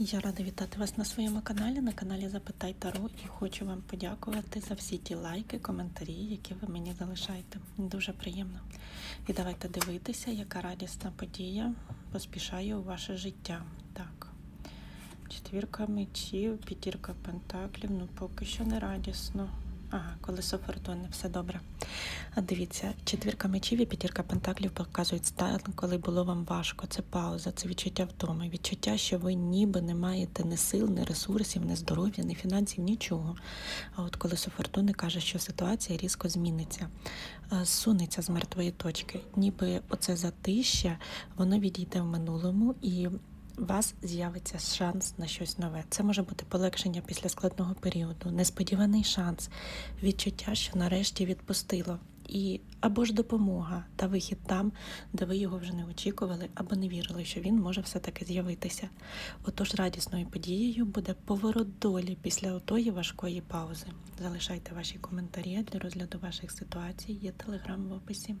Я рада вітати вас на своєму каналі, на каналі Запитай Таро, і хочу вам подякувати за всі ті лайки, коментарі, які ви мені залишаєте. Дуже приємно. І давайте дивитися, яка радісна подія поспішає у ваше життя. Так. Четвірка мечів, п'ятірка пентаклів, ну поки що не радісно. Ага, колесо фортуни, все добре. А дивіться, четвірка мечів і п'ятірка пентаклів показують стан, коли було вам важко. Це пауза, це відчуття втоми, відчуття, що ви ніби не маєте ні сил, ні ресурсів, ні здоров'я, ні фінансів, нічого. А от колесо фортуни каже, що ситуація різко зміниться, зсунеться з мертвої точки. Ніби оце затища, воно відійде в минулому і вас з'явиться шанс на щось нове. Це може бути полегшення після складного періоду, несподіваний шанс, відчуття, що нарешті відпустило. І або ж допомога та вихід там, де ви його вже не очікували, або не вірили, що він може все-таки з'явитися. Отож, радісною подією буде поворот долі після отої важкої паузи. Залишайте ваші коментарі для розгляду ваших ситуацій. Є телеграм в описі.